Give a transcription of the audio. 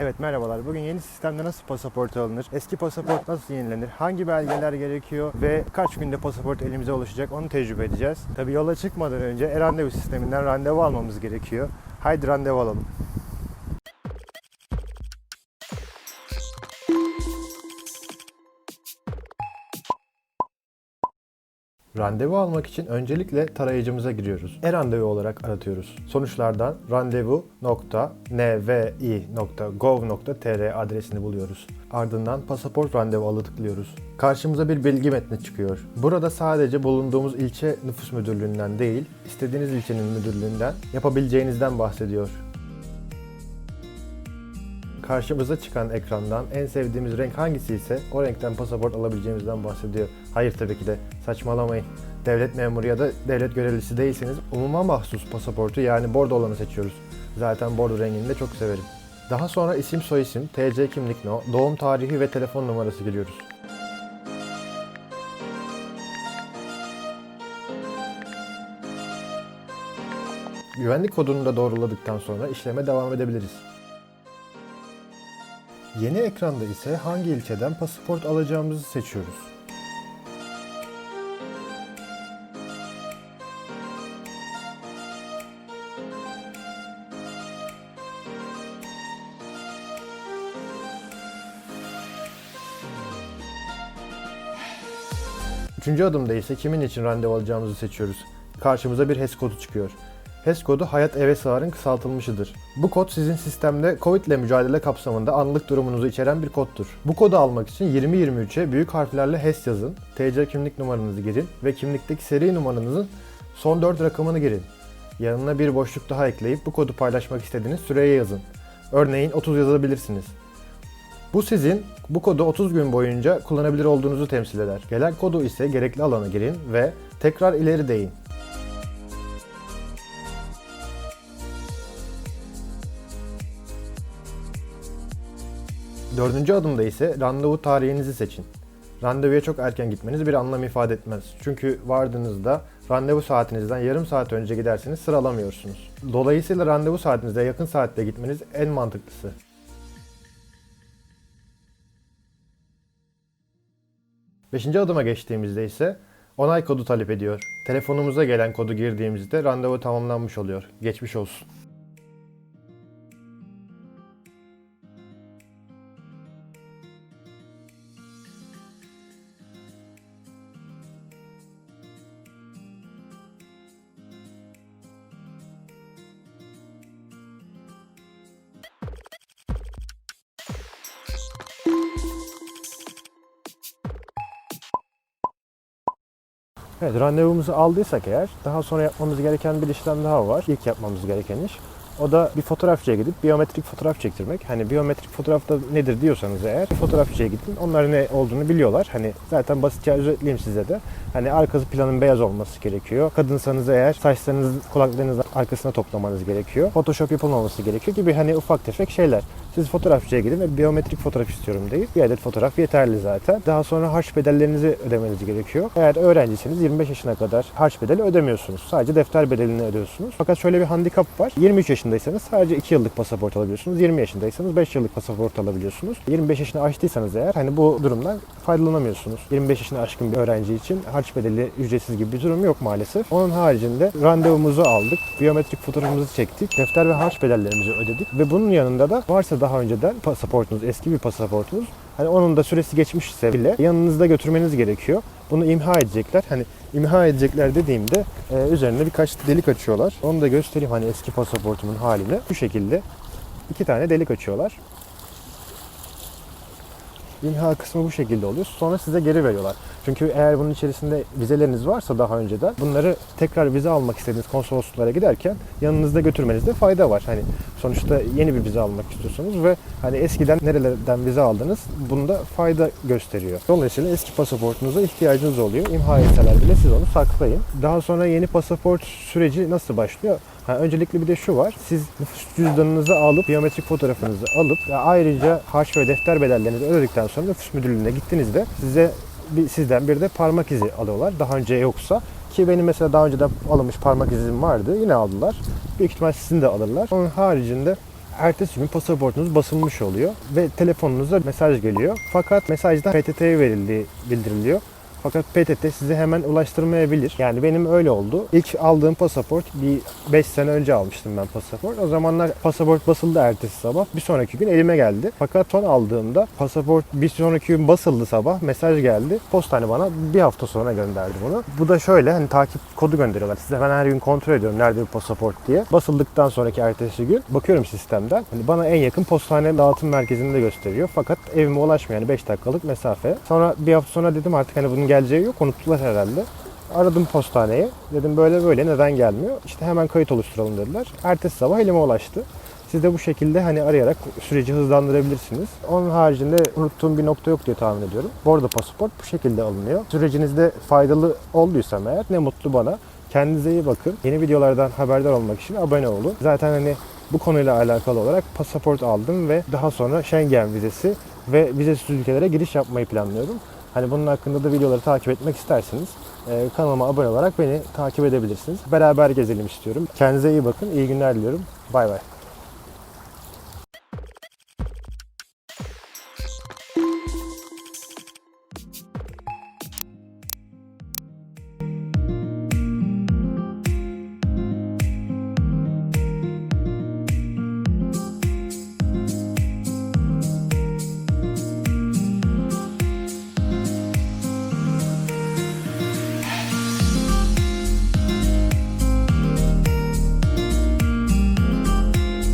Evet merhabalar. Bugün yeni sistemde nasıl pasaport alınır? Eski pasaport nasıl yenilenir? Hangi belgeler gerekiyor? Ve kaç günde pasaport elimize ulaşacak? Onu tecrübe edeceğiz. Tabii yola çıkmadan önce e-randevu sisteminden randevu almamız gerekiyor. Haydi randevu alalım. Randevu almak için öncelikle tarayıcımıza giriyoruz. E-randevu olarak aratıyoruz. Sonuçlardan randevu.nvi.gov.tr adresini buluyoruz. Ardından pasaport randevu alı tıklıyoruz. Karşımıza bir bilgi metni çıkıyor. Burada sadece bulunduğumuz ilçe nüfus müdürlüğünden değil, istediğiniz ilçenin müdürlüğünden yapabileceğinizden bahsediyor. Karşımıza çıkan ekrandan en sevdiğimiz renk hangisi ise o renkten pasaport alabileceğimizden bahsediyor. Hayır tabii ki de saçmalamayın. Devlet memuru ya da devlet görevlisi değilseniz umuma mahsus pasaportu yani bordo olanı seçiyoruz. Zaten bordo rengini de çok severim. Daha sonra isim soyisim, TC kimlik no, doğum tarihi ve telefon numarası giriyoruz. Güvenlik kodunu da doğruladıktan sonra işleme devam edebiliriz. Yeni ekranda ise hangi ilçeden pasaport alacağımızı seçiyoruz. Üçüncü adımda ise kimin için randevu alacağımızı seçiyoruz. Karşımıza bir HES kodu çıkıyor. HES kodu Hayat Eve Sığar'ın kısaltılmışıdır. Bu kod sizin sistemde Covid ile mücadele kapsamında anlık durumunuzu içeren bir koddur. Bu kodu almak için 2023'e büyük harflerle HES yazın, TC kimlik numaranızı girin ve kimlikteki seri numaranızın son 4 rakamını girin. Yanına bir boşluk daha ekleyip bu kodu paylaşmak istediğiniz süreye yazın. Örneğin 30 yazabilirsiniz. Bu sizin bu kodu 30 gün boyunca kullanabilir olduğunuzu temsil eder. Gelen kodu ise gerekli alana girin ve tekrar ileri deyin. Dördüncü adımda ise randevu tarihinizi seçin. Randevuya çok erken gitmeniz bir anlam ifade etmez. Çünkü vardığınızda randevu saatinizden yarım saat önce giderseniz sıralamıyorsunuz. Dolayısıyla randevu saatinize yakın saatte gitmeniz en mantıklısı. Beşinci adıma geçtiğimizde ise onay kodu talep ediyor. Telefonumuza gelen kodu girdiğimizde randevu tamamlanmış oluyor. Geçmiş olsun. Evet randevumuzu aldıysak eğer daha sonra yapmamız gereken bir işlem daha var. İlk yapmamız gereken iş. O da bir fotoğrafçıya gidip biyometrik fotoğraf çektirmek. Hani biyometrik fotoğrafta nedir diyorsanız eğer fotoğrafçıya gidin. Onlar ne olduğunu biliyorlar. Hani zaten basitçe özetleyeyim size de. Hani arkası planın beyaz olması gerekiyor. Kadınsanız eğer saçlarınızı kulaklarınızı arkasına toplamanız gerekiyor. Photoshop yapılmaması gerekiyor gibi hani ufak tefek şeyler. Siz fotoğrafçıya gidin ve biyometrik fotoğraf istiyorum deyip bir adet fotoğraf yeterli zaten. Daha sonra harç bedellerinizi ödemeniz gerekiyor. Eğer öğrencisiniz 25 yaşına kadar harç bedeli ödemiyorsunuz. Sadece defter bedelini ödüyorsunuz. Fakat şöyle bir handikap var. 23 yaşındaysanız sadece 2 yıllık pasaport alabiliyorsunuz. 20 yaşındaysanız 5 yıllık pasaport alabiliyorsunuz. 25 yaşını aştıysanız eğer hani bu durumdan faydalanamıyorsunuz. 25 yaşını aşkın bir öğrenci için harç bedeli ücretsiz gibi bir durum yok maalesef. Onun haricinde randevumuzu aldık. Biyometrik fotoğrafımızı çektik. Defter ve harç bedellerimizi ödedik. Ve bunun yanında da varsa daha önceden pasaportunuz, eski bir pasaportunuz Hani onun da süresi geçmişse bile yanınızda götürmeniz gerekiyor. Bunu imha edecekler. Hani imha edecekler dediğimde e, üzerine birkaç delik açıyorlar. Onu da göstereyim hani eski pasaportumun halini. Bu şekilde iki tane delik açıyorlar. İmha kısmı bu şekilde oluyor. Sonra size geri veriyorlar. Çünkü eğer bunun içerisinde vizeleriniz varsa daha önceden bunları tekrar vize almak istediğiniz konsolosluklara giderken yanınızda götürmenizde fayda var. Hani sonuçta yeni bir vize almak istiyorsunuz ve hani eskiden nerelerden vize aldınız bunda fayda gösteriyor. Dolayısıyla eski pasaportunuza ihtiyacınız oluyor. İmha etseler bile siz onu saklayın. Daha sonra yeni pasaport süreci nasıl başlıyor? Ha, öncelikle bir de şu var. Siz nüfus cüzdanınızı alıp, biyometrik fotoğrafınızı alıp ayrıca harç ve defter bedellerinizi ödedikten sonra nüfus müdürlüğüne gittiğinizde size bir, sizden bir de parmak izi alıyorlar. Daha önce yoksa ki benim mesela daha önceden alınmış parmak izim vardı. Yine aldılar. Büyük ihtimal sizin de alırlar. Onun haricinde ertesi gün pasaportunuz basılmış oluyor ve telefonunuza mesaj geliyor. Fakat mesajda PTT'ye verildiği bildiriliyor. Fakat PTT size hemen ulaştırmayabilir. Yani benim öyle oldu. İlk aldığım pasaport bir 5 sene önce almıştım ben pasaport. O zamanlar pasaport basıldı ertesi sabah. Bir sonraki gün elime geldi. Fakat son aldığımda pasaport bir sonraki gün basıldı sabah. Mesaj geldi. Postane bana bir hafta sonra gönderdi bunu. Bu da şöyle hani takip kodu gönderiyorlar. Size ben her gün kontrol ediyorum nerede bir pasaport diye. Basıldıktan sonraki ertesi gün bakıyorum sistemden. Hani bana en yakın postane dağıtım merkezini de gösteriyor. Fakat evime ulaşmıyor yani 5 dakikalık mesafe. Sonra bir hafta sonra dedim artık hani bunun geleceği yok. Unuttular herhalde. Aradım postaneyi. Dedim böyle böyle neden gelmiyor? İşte hemen kayıt oluşturalım dediler. Ertesi sabah elime ulaştı. Siz de bu şekilde hani arayarak süreci hızlandırabilirsiniz. Onun haricinde unuttuğum bir nokta yok diye tahmin ediyorum. Bu arada pasaport bu şekilde alınıyor. Sürecinizde faydalı olduysam eğer ne mutlu bana. Kendinize iyi bakın. Yeni videolardan haberdar olmak için abone olun. Zaten hani bu konuyla alakalı olarak pasaport aldım ve daha sonra Schengen vizesi ve vizesiz ülkelere giriş yapmayı planlıyorum. Hani bunun hakkında da videoları takip etmek isterseniz e, kanalıma abone olarak beni takip edebilirsiniz. Beraber gezelim istiyorum. Kendinize iyi bakın. İyi günler diliyorum. Bay bay.